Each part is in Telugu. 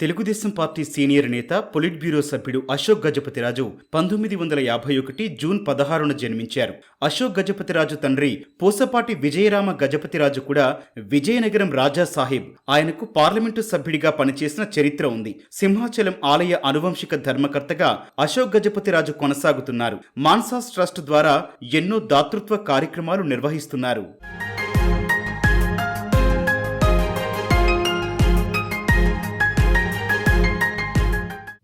తెలుగుదేశం పార్టీ సీనియర్ నేత పొలిట్ బ్యూరో సభ్యుడు అశోక్ గజపతిరాజు పంతొమ్మిది వందల యాభై ఒకటి జూన్ పదహారున జన్మించారు. అశోక్ గజపతిరాజు తండ్రి పూసపాటి విజయరామ గజపతిరాజు కూడా విజయనగరం రాజా సాహిబ్. ఆయనకు పార్లమెంటు సభ్యుడిగా పనిచేసిన చరిత్ర ఉంది. సింహాచలం ఆలయ అనువంశిక ధర్మకర్తగా అశోక్ గజపతిరాజు కొనసాగుతున్నారు. మాన్సాస్ ట్రస్ట్ ద్వారా ఎన్నో దాతృత్వ కార్యక్రమాలు నిర్వహిస్తున్నారు.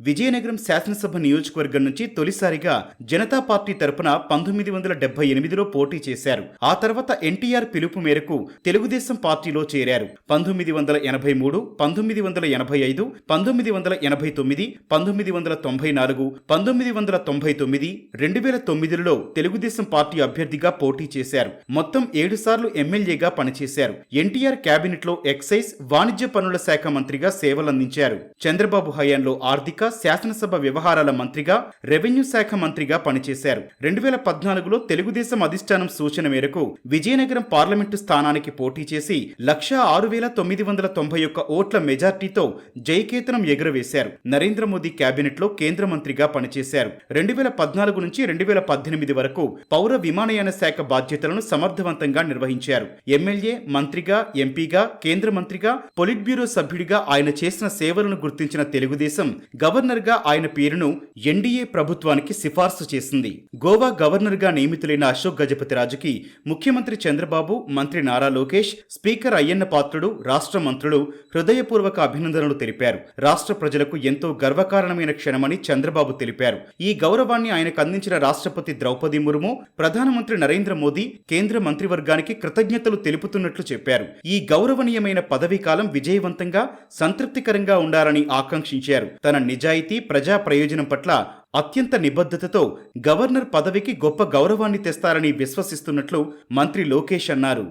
విజయనగరం శాసనసభ నియోజకవర్గం నుంచి తొలిసారిగా జనతా పార్టీ తరపున పంతొమ్మిది వందల డెబ్బై ఎనిమిదిలో పోటీ చేశారు. ఆ తర్వాత ఎన్టీఆర్ పిలుపు మేరకు తెలుగుదేశం పార్టీలో చేరారు. పంతొమ్మిది వందల ఎనభై మూడు పంతొమ్మిది వందల ఎనభై ఐదు పంతొమ్మిది వందల ఎనభై తొమ్మిది పంతొమ్మిది వందల తొంభై నాలుగు పంతొమ్మిది వందల తొంభై తొమ్మిది రెండు వేల తొమ్మిదిలో తెలుగుదేశం పార్టీ అభ్యర్థిగా పోటీ చేశారు. మొత్తం ఏడు సార్లు ఎమ్మెల్యేగా పనిచేశారు. ఎన్టీఆర్ కేబినెట్లో ఎక్సైజ్ వాణిజ్య పనుల శాఖ మంత్రిగా సేవలందించారు. చంద్రబాబు హయాంలో ఆర్థిక శాసనసభ వ్యవహారాల మంత్రిగా రెవెన్యూ శాఖ మంత్రిగా పనిచేశారు. రెండు వేల పద్నాలుగులో తెలుగుదేశం అధిష్టానం సూచన మేరకు విజయనగరం పార్లమెంటు స్థానానికి పోటీ చేసి లక్ష ఆరు వేల తొమ్మిది వందల తొంభై ఒక్క ఓట్ల మెజార్టీతో జయకేతనం ఎగురవేశారు. నరేంద్ర మోదీ కేబినెట్లో కేంద్ర మంత్రిగా పనిచేశారు. రెండు వేల పద్నాలుగు నుంచి రెండు వేల పద్దెనిమిది వరకు పౌర విమానయాన శాఖ బాధ్యతలను సమర్థవంతంగా నిర్వహించారు. ఎమ్మెల్యే మంత్రిగా ఎంపీగా కేంద్ర మంత్రిగా పొలిట్ బ్యూరో సభ్యుడిగా ఆయన చేసిన సేవలను గుర్తించిన తెలుగుదేశం గవర్నర్ గవర్నర్గా ఆయన పేరును ఎన్డీఏ ప్రభుత్వానికి సిఫార్సు చేసింది. గోవా గవర్నర్గా నియమితులైన అశోక్ గజపతిరాజుకి ముఖ్యమంత్రి చంద్రబాబు మంత్రి నారా లోకేష్ స్పీకర్ అయ్యన్న పాత్రుడు రాష్ట్ర మంత్రులు హృదయపూర్వక అభినందనలు తెలిపారు. రాష్ట్ర ప్రజలకు ఎంతో గర్వకారణమైన క్షణమని చంద్రబాబు తెలిపారు. ఈ గౌరవాన్ని ఆయనకు అందించిన రాష్ట్రపతి ద్రౌపది ముర్ము ప్రధానమంత్రి నరేంద్ర మోదీ కేంద్ర మంత్రివర్గానికి కృతజ్ఞతలు తెలుపుతున్నట్లు చెప్పారు. ఈ గౌరవనీయమైన పదవీ కాలం విజయవంతంగా సంతృప్తికరంగా ఉండాలని ఆకాంక్షించారు. తన నిజాయితీ ప్రజా ప్రయోజనం పట్ల అత్యంత నిబద్ధతతో గవర్నర్ పదవికి గొప్ప గౌరవాన్ని తెస్తారని విశ్వసిస్తున్నట్లు మంత్రి లోకేష్ అన్నారు.